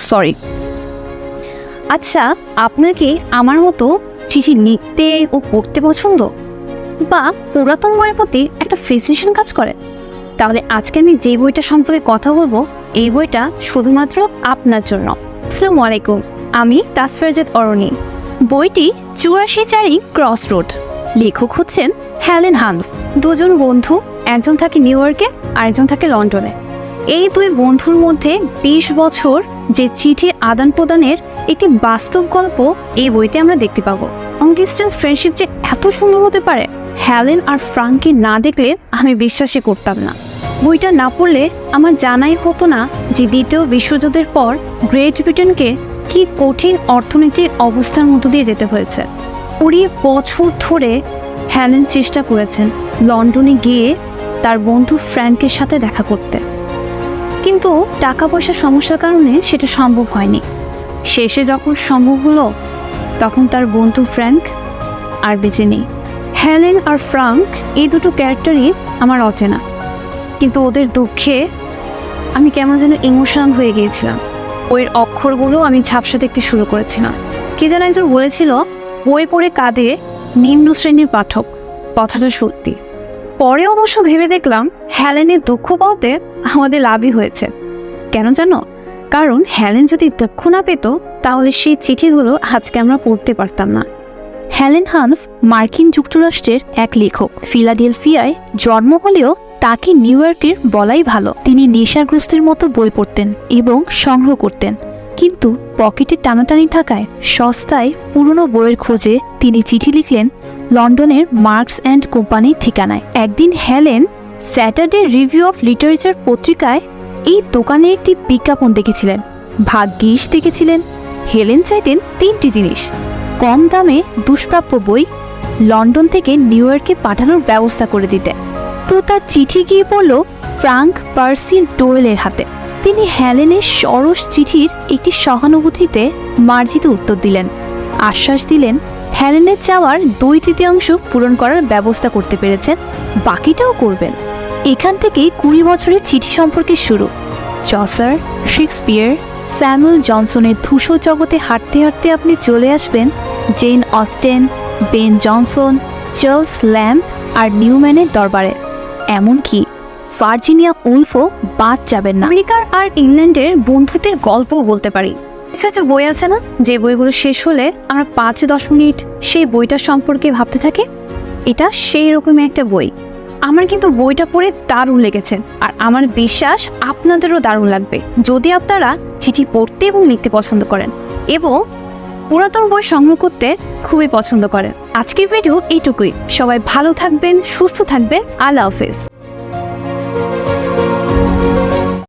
Sorry আচ্ছা আপনার কি আমার মতো চিঠি লিখতে ও পড়তে পছন্দ? বা পুরাতন বইয়ের প্রতি একটা ফেসিনেশন কাজ করে? তাহলে আজকে আমি যে বইটা সম্পর্কে কথা বলব, এই বইটা শুধুমাত্র আপনার জন্য। আসসালামু আলাইকুম, আমি তাসফেরজাত অরণি। বইটি চুরাশি চারি ক্রস রোড। লেখক হচ্ছেন হ্যালেন হানফ। দুজন বন্ধু, একজন থাকে নিউ ইয়র্কে, আরেকজন থাকে লন্ডনে। এই দুই বন্ধুর মধ্যে বিশ বছর যে চিঠি আদান প্রদানের একটি বাস্তব গল্প এই বইতে আমরা দেখতে পাবো। লং ডিস্টেন্স ফ্রেন্ডশিপ যে এত সুন্দর হতে পারে, হ্যালেন আর ফ্রাঙ্ককে না দেখলে আমি বিশ্বাসই করতাম না। বইটা না পড়লে আমার জানাই হতো না যে দ্বিতীয় বিশ্বযুদ্ধের পর গ্রেট ব্রিটেনকে কি কঠিন অর্থনৈতিক অবস্থার মধ্য দিয়ে যেতে হয়েছে। কুড়ি বছর ধরে হ্যালেন চেষ্টা করেছেন লন্ডনে গিয়ে তার বন্ধু ফ্র্যাঙ্কের সাথে দেখা করতে। কিন্তু টাকা পয়সার সমস্যার কারণে সেটা সম্ভব হয়নি। শেষে যখন সম্ভব হলো, তখন তার বন্ধু ফ্র্যাঙ্ক আর বেঁচে নেই। হ্যালেন আর ফ্রাঙ্ক এই দুটো ক্যারেক্টারই আমার অচেনা। কিন্তু ওদের দুঃখে আমি কেমন যেন ইমোশনাল হয়ে গিয়েছিলাম। বইয়ের অক্ষরগুলো আমি ঝাপসা দেখতে শুরু করেছিলাম। কে যেন একজন বলেছিল, বই পড়ে কাঁদে নিম্ন শ্রেণির পাঠক। কথাটা সত্যি। পরে অবশ্য ভেবে দেখলাম হ্যালেনের দুঃখ বলতে আমাদের লাভই হয়েছে। কেন জানো? কারণ হ্যালেন যদি দুঃখ না পেত, তাহলে সেই চিঠিগুলো আজকে আমরা পড়তে পারতাম না। হ্যালেন হানফ মার্কিন যুক্তরাষ্ট্রের এক লেখক। ফিলাডেলফিয়ায় জন্ম হলেও তাকে নিউ ইয়র্কের বলাই ভালো। তিনি নেশাগ্রস্তের মতো বই পড়তেন এবং সংগ্রহ করতেন। কিন্তু পকেটে টানাটানি থাকায় সস্তায় পুরনো বইয়ের খোঁজে তিনি চিঠি লিখলেন লন্ডনের মার্কস অ্যান্ড কোম্পানির ঠিকানায়। একদিন Helen Saturday Review of Literature পত্রিকায় এই দোকানের একটি বিজ্ঞাপন দেখেছিলেন। ভাগ্যিস দেখেছিলেন। হেলেন চাইতেন তিনটি জিনিস। কম দামে দুষ্প্রাপ্য বই লন্ডন থেকে নিউ ইয়র্কে পাঠানোর ব্যবস্থা করে দিতে তো তার চিঠি গিয়ে পড়ল ফ্রাঙ্ক পার্সি ডোয়েলের হাতে। তিনি হ্যালেনের সরস চিঠির একটি সহানুভূতিতে মার্জিত উত্তর দিলেন। আশ্বাস দিলেন হ্যালেনের চাওয়ার দুই তৃতীয়াংশ পূরণ করার ব্যবস্থা করতে পেরেছেন, বাকিটাও করবেন। এখান থেকেই কুড়ি বছরের চিঠি সম্পর্কে শুরু। চসার, শেক্সপিয়ার, স্যামুয়েল জনসনের ধূসর জগতে হাঁটতে হাঁটতে আপনি চলে আসবেন Jane Austen, Ben Jonson, Charles Lamb আর নিউম্যানের দরবারে। এমনকি ভার্জিনিয়া উলফও বাদ যাবেন না। আমেরিকার আর ইংল্যান্ডের বন্ধুত্বের গল্পও বলতে পারি। কিছু কিছু বই আছে না? যে বইগুলো শেষ হলে আমরা পাঁচ দশ মিনিট সেই বইটার সম্পর্কে ভাবতে থাকি, এটা সেই রকমই একটা বই। আমার কিন্তু বইটা পড়ে দারুণ লেগেছে আর আমার বিশ্বাস আপনাদেরও দারুণ লাগবে। যদি আপনারা চিঠি পড়তে এবং লিখতে পছন্দ করেন এবং পুরাতন বই সংগ্রহ করতে খুবই পছন্দ করেন। আজকের ভিডিও এইটুকুই। সবাই ভালো থাকবেন, সুস্থ থাকবেন। আল্লাহ হাফেজ।